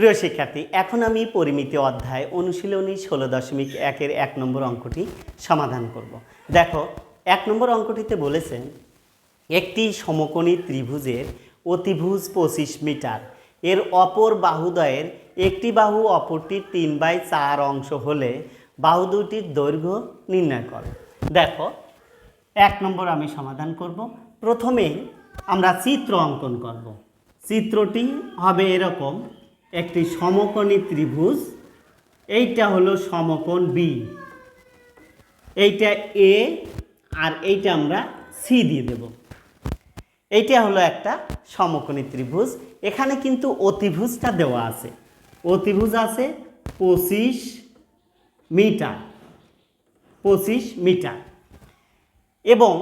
প্রিয় শিক্ষার্থী, এখন আমি পরিমিতি অধ্যায় অনুশীলনী ষোলো দশমিক একের এক নম্বর অঙ্কটি সমাধান করব। দেখো, এক নম্বর অঙ্কটিতে বলেছেন, একটি সমকোণী ত্রিভুজের অতিভুজ পঁচিশ মিটার, এর অপর বাহুদয়ের একটি বাহু অপরটির তিন বাই চার অংশ হলে বাহু দুটির দৈর্ঘ্য নির্ণয় করো। দেখো, এক নম্বর আমি সমাধান করব। প্রথমেই আমরা চিত্র অঙ্কন করব। চিত্রটি হবে এরকম একটি সমকোণী ত্রিভুজ, এইটা হলো সমকোণ বি এইটা এ আর এইটা আমরা সি দিয়ে দেব। এইটা হলো একটা সমকোণী ত্রিভুজ। এখানে কিন্তু অতিভুজটা দেওয়া আছে। অতিভুজ আছে পঁচিশ মিটার পঁচিশ মিটার। এবং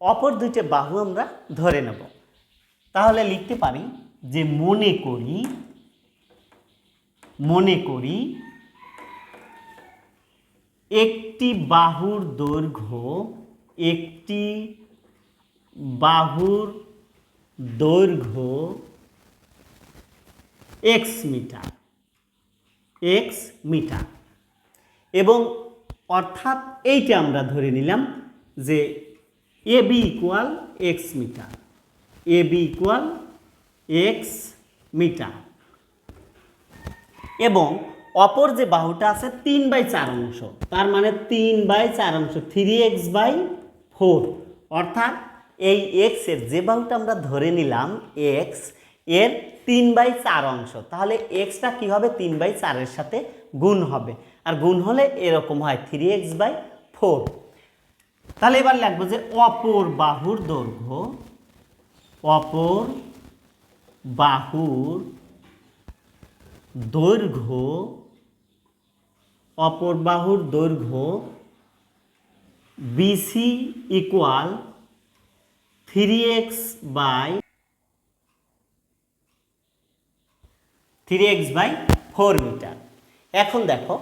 অপর দুইটা বাহু আমরা ধরে নেব। তাহলে লিখতে পারি যে মনে করি মনে করি, একটি বাহুর দৈর্ঘ্য একটি বাহুর দৈর্ঘ্য এক্স মিটার এক্স মিটার। এবং অর্থাৎ এইটা আমরা ধরে নিলাম যে A B equal x metre, A B equal x metre. এবং অপর যে বাহুটা আছে তিন বাই চার অংশ, তার মানে তিন বাই চার অংশ থ্রি এক্স বাই ফোর অর্থাৎ এই এক্সের যে বাহুটা আমরা ধরে নিলাম এক্সের তিন বাই চার অংশ। তাহলে এক্সটা কী হবে? তিন বাই চারের সাথে গুণ হবে। আর গুণ হলে এরকম হয় থ্রি এক্স বাই ফোর তাহলে এবার লিখব যে অপর বাহুর দৈর্ঘ্য, অপর বাহুর দৈর্ঘ্য, অপর বাহুর দৈর্ঘ্য BC equal three x by three x by four metre এখন দেখো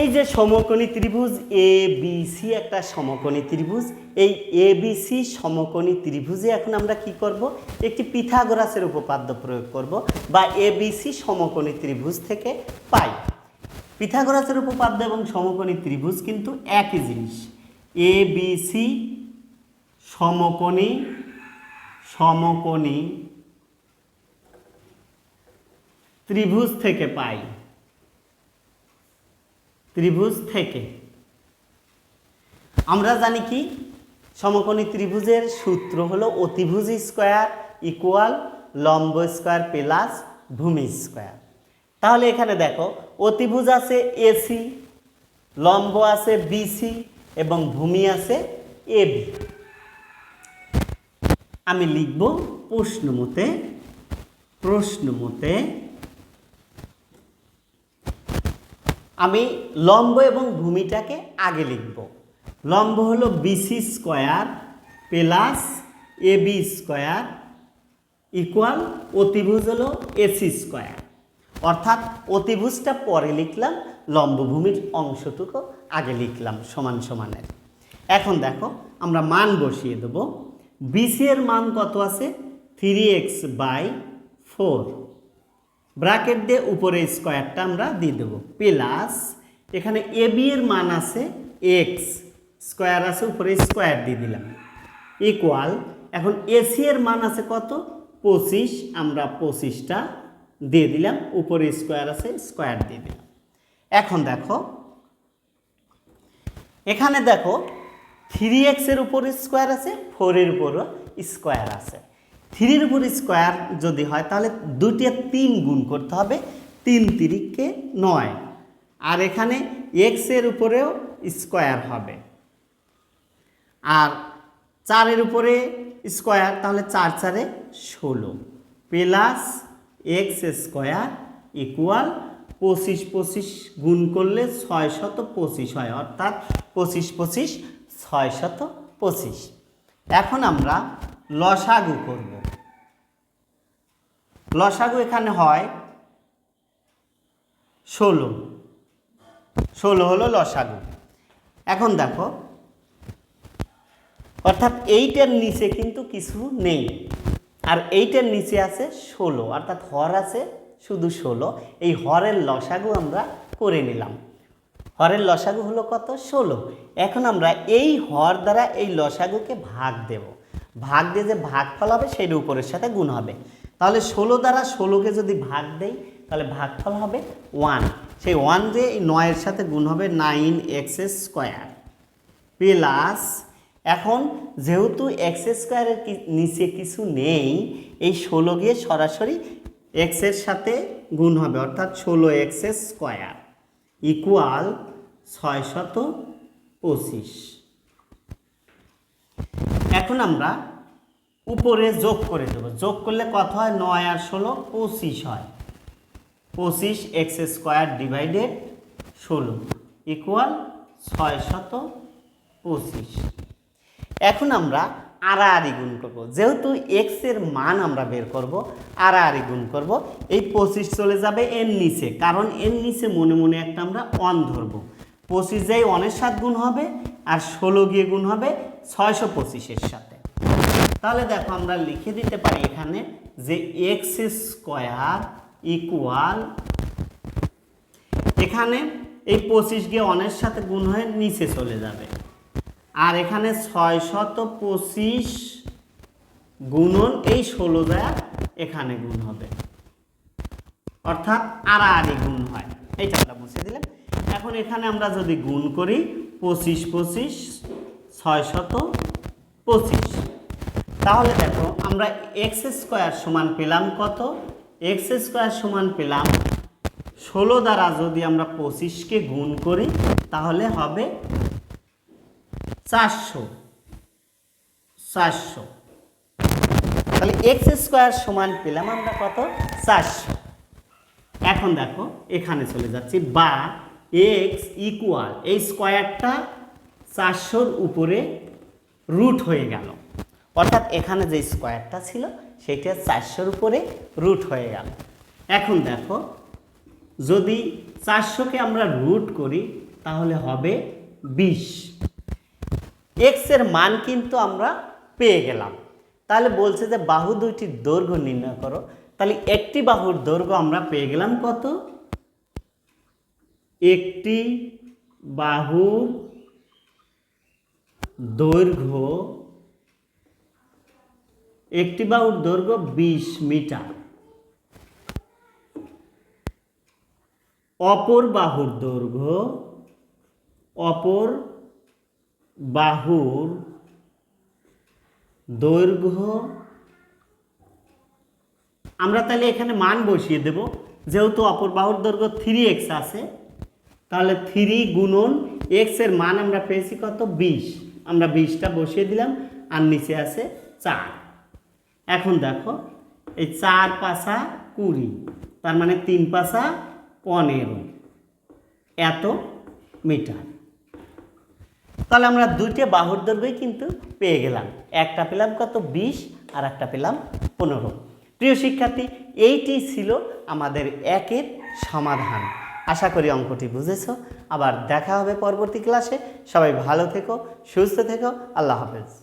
এই যে সমকোণী ত্রিভুজ এ বি সি একটা সমকোণী ত্রিভুজ। এই এ বি সি সমকোণী ত্রিভুজে এখন আমরা কি করব? একটি পিথাগোরাসের উপপাদ্য প্রয়োগ করব বা এ বি সি সমকোণী ত্রিভুজ থেকে পাই। পিথাগোরাসের উপপাদ্য এবং সমকোণী ত্রিভুজ কিন্তু একই জিনিস। এ বি সি সমকোণী সমকোণী ত্রিভুজ থেকে পাই। ত্রিভুজ থেকে। আমরা জানি কি? সমকোণী ত্রিভুজের সূত্র হলো অতিভুজ স্কোয়ার ইকুয়াল লম্ব স্কোয়ার প্লাস ভূমি স্কোয়ার। তাহলে এখানে দেখো, অতিভুজ আছে এসি লম্ব আছে বিসি এবং ভূমি আছে এবি আমি লিখব প্রশ্ন মতে প্রশ্ন মতে আমি লম্ব এবং ভূমিটাকে আগে লিখব। লম্ব হলো BC square plus AB square equal অতিভুজ হলো এসি স্কোয়ার অর্থাৎ অতিভুজটা পরে লিখলাম লম্বভূমির অংশটুকু আগে লিখলাম সমান সমানের। এখন দেখো, আমরা মান বসিয়ে দেব। বিসি এর মান কত আছে? Three x by four bracket দিয়ে উপরে স্কোয়ারটা আমরা দিয়ে দেবো। প্লাস এখানে এ বি এর মান আছে এক্স, স্কোয়ার আছে উপরে স্কোয়ার দিয়ে দিলাম। ইকুয়াল, এখন এসি এর মান আছে কত? পঁচিশ, আমরা পঁচিশটা দিয়ে দিলাম, উপরে স্কোয়ার আছে স্কোয়ার দিয়ে দিলাম। এখন দেখো, এখানে দেখো থ্রি এক্সের উপর স্কোয়ার আছে ফোরের উপরও স্কোয়ার আছে। থ্রির উপর স্কোয়ার যদি হয়, তাহলে দুটি তিন গুণ করতে হবে, তিন তিরিককে নয়। আর এখানে এক্সের উপরেও স্কোয়ার হবে। আর চারের উপরে স্কোয়ার, তাহলে চার চারে ষোলো। প্লাস এক্স স্কোয়ার ইকুয়াল পঁচিশ পঁচিশ গুণ করলে ছয় শত পঁচিশ হয়, অর্থাৎ পঁচিশ পঁচিশ, ছয় শত পঁচিশ। এখন আমরা লসাগু করব। লসাগু এখানে হয় ষোলো। ষোলো হলো লসাগু। এখন দেখো, অর্থাৎ এইটার নিচে কিন্তু কিছু নেই। আর এইটার নিচে আছে ষোলো, অর্থাৎ হর আছে শুধু ষোলো। এই হরের লসাগু আমরা করে নিলাম। হরের লসাগু হলো কত? ষোলো। এখন আমরা এই হর দ্বারা এই লসাগুকে ভাগ দেব। ভাগ দিয়ে যে ভাগ ফল হবে সেটা উপরের সাথে গুণ হবে। তাহলে ষোলো দ্বারা ষোলোকে যদি ভাগ দেই, তাহলে ভাগফল হবে ওয়ান সেই ওয়ান দিয়ে এই নয়ের সাথে গুণ হবে নাইন এক্স স্কোয়ার প্লাস এখন যেহেতু এক্স স্কোয়ারের নিচে কিছু নেই, এই ষোলো গিয়ে সরাসরি এক্সের সাথে গুণ হবে, অর্থাৎ ষোলো এক্স স্কোয়ার ইকুয়াল ছয় শত পঁচিশ। এখন আমরা উপরে যোগ করে দেবো। যোগ করলে কত হয়? নয় আর ষোলো, পঁচিশ হয়। পঁচিশ এক্স স্কোয়ার ডিভাইডেড ষোলো ইকুয়াল ছয় শত পঁচিশ। এখন আমরা আড়াআড়ি গুণ করব। যেহেতু এক্সের মান আমরা বের করব, আড়াআড়ি গুণ করব, এই পঁচিশ চলে যাবে এর নিচে। কারণ এর নিচে মনে মনে একটা আমরা অন ধরবো। পঁচিশ যাই অনের সাত গুণ হবে, আর ষোলো গিয়ে গুণ হবে ছয়শো পঁচিশের সাথে। তাহলে দেখো আমরা লিখে দিতে পারি এখানে যে এক্স স্কোয়ার ইকুয়াল এখানে এই পঁচিশ গিয়ে অনের সাথে গুণ হয়ে নিচে চলে যাবে। আর এখানে ছয় শত পঁচিশ গুণন এই ষোলো দেয়া এখানে গুণ হবে। অর্থাৎ আর আড়াআড়ি গুণ হয়। এইটা আমরা মুছে দিলাম। এখন এখানে আমরা যদি গুণ করি, পঁচিশ পঁচিশ, ছয় শত পঁচিশ। তাহলে দেখো, আমরা এক্স স্কোয়ার সমান পেলাম কত? এক্স স্কোয়ার সমান পেলাম ষোলো দ্বারা যদি আমরা পঁচিশকে গুণ করি, তাহলে হবে চারশো। চারশো। তাহলে এক্স স্কোয়ার সমান পেলাম আমরা কত? চারশো। এখন দেখো, এখানে চলে যাচ্ছি, বা এক্স ইকুয়াল এই স্কোয়ারটা চারশোর উপরে রুট হয়ে গেল। অর্থাৎ এখানে যে স্কোয়ারটা ছিল, সেটা চারশোর উপরে রুট হয়ে গেল। এখন দেখো, যদি চারশোকে আমরা রুট করি, তাহলে হবে বিশ। এক্সের মান কিন্তু আমরা পেয়ে গেলাম। তাহলে বলছে যে বাহু দুইটির দৈর্ঘ্য নির্ণয় করো। তাহলে একটি বাহুর দৈর্ঘ্য আমরা পেয়ে গেলাম কত? একটি বাহুর দৈর্ঘ্য একটি বাহুর দৈর্ঘ্য বিশ মিটার। অপর বাহুর দৈর্ঘ্য, অপর বাহুর দৈর্ঘ্য, আমরা তাহলে এখানে মান বসিয়ে দেব। যেহেতু অপর বাহুর দৈর্ঘ্য থ্রি এক্স আছে, তাহলে থ্রি গুণন এক্সের মান আমরা পেয়েছি কত? বিশ। আমরা বিশটা বসিয়ে দিলাম, আর নিচে আছে চার। এখন দেখো, এই চার পাশা কুড়ি, তার মানে তিন পাশা পনেরো। এত মিটার। তাহলে আমরা দুইটা বাহুর দৈর্ঘ্যই কিন্তু পেয়ে গেলাম। একটা পেলাম কত? বিশ, আর একটা পেলাম পনেরো। প্রিয় শিক্ষার্থী, এইটি ছিল আমাদের একের সমাধান। আশা করি অঙ্কটি বুঝেছ। আবার দেখা হবে পরবর্তী ক্লাসে। সবাই ভালো থেকো, সুস্থ থেকো। আল্লাহ হাফেজ।